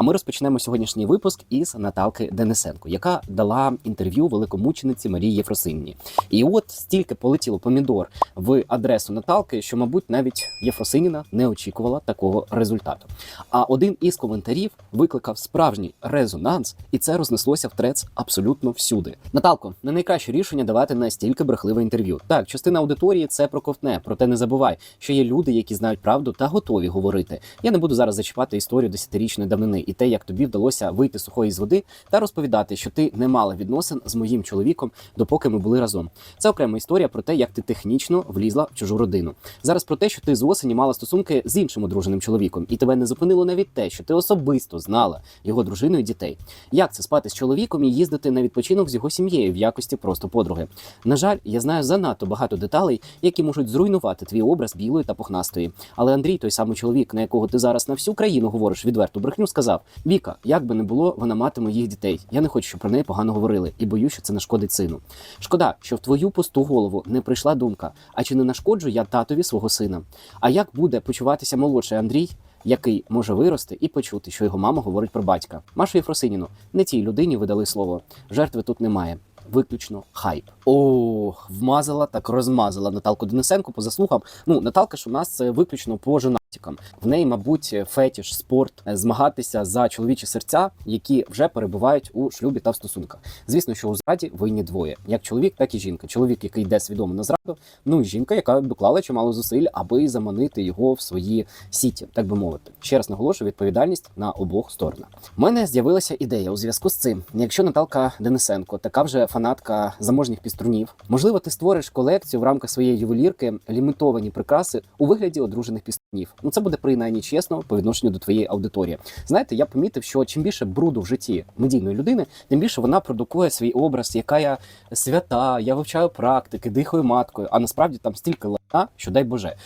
А ми розпочнемо сьогоднішній випуск із Наталки Денисенко, яка дала інтерв'ю великомучениці Марії Єфросинівні. І от стільки полетіло помідор в адресу Наталки, що, мабуть, навіть Єфросиніна не очікувала такого результату. А один із коментарів викликав справжній резонанс, і це рознеслося в трец абсолютно всюди. Наталко, не найкраще рішення давати настільки брехливе інтерв'ю. Так, частина аудиторії це проковтне, проте не забувай, що є люди, які знають правду та готові говорити. Я не буду зараз зачіпати історію десятирічної давнини і те, як тобі вдалося вийти сухої з води та розповідати, що ти не мала відносин з моїм чоловіком, допоки ми були разом. Це окрема історія про те, як ти технічно влізла в чужу родину. Зараз про те, що ти з осені мала стосунки з іншим одруженим чоловіком, і тебе не зупинило навіть те, що ти особисто знала його дружину і дітей. Як це спати з чоловіком і їздити на відпочинок з його сім'єю в якості просто подруги? На жаль, я знаю занадто багато деталей, які можуть зруйнувати твій образ білої та пухнастої. Але Андрій, той самий чоловік, на якого ти зараз на всю країну говориш відверту брехню, сказав: Віка, як би не було, вона мати моїх дітей. Я не хочу, щоб про неї погано говорили, і боюсь, що це нашкодить сину. Шкода, що в твою пусту голову не прийшла думка, а чи не нашкоджу я татові свого сина? А як буде почуватися молодший Андрій? Який може вирости і почути, що його мама говорить про батька. Машу Єфросиніну, не тій людині видали слово. Жертви тут немає. Виключно хайп. Ох, вмазала так розмазала Наталку Денисенко по заслугам. Ну, Наталка ж у нас це виключно по женатикам. В неї, мабуть, фетіш, спорт е, змагатися за чоловічі серця, які вже перебувають у шлюбі та в стосунках. Звісно, що у зраді винні двоє: як чоловік, так і жінка. Чоловік, який йде свідомо на зраду, ну і жінка, яка доклала чимало зусиль, аби заманити його в свої сіті, так би мовити. Ще раз наголошую відповідальність на обох сторонах. У мене з'явилася ідея у зв'язку з цим. Якщо Наталка Денисенко, така вже фанатка заможніх піструнів, можливо, ти створиш колекцію в рамках своєї ювелірки лімітовані прикраси у вигляді одружених піструнів. Ну це буде принаймні чесно по відношенню до твоєї аудиторії. Знаєте, я помітив, що чим більше бруду в житті медійної людини, тим більше вона продукує свій образ, яка я свята, я вивчаю практики, дихаю маткою. А насправді там стільки лана, що дай Боже.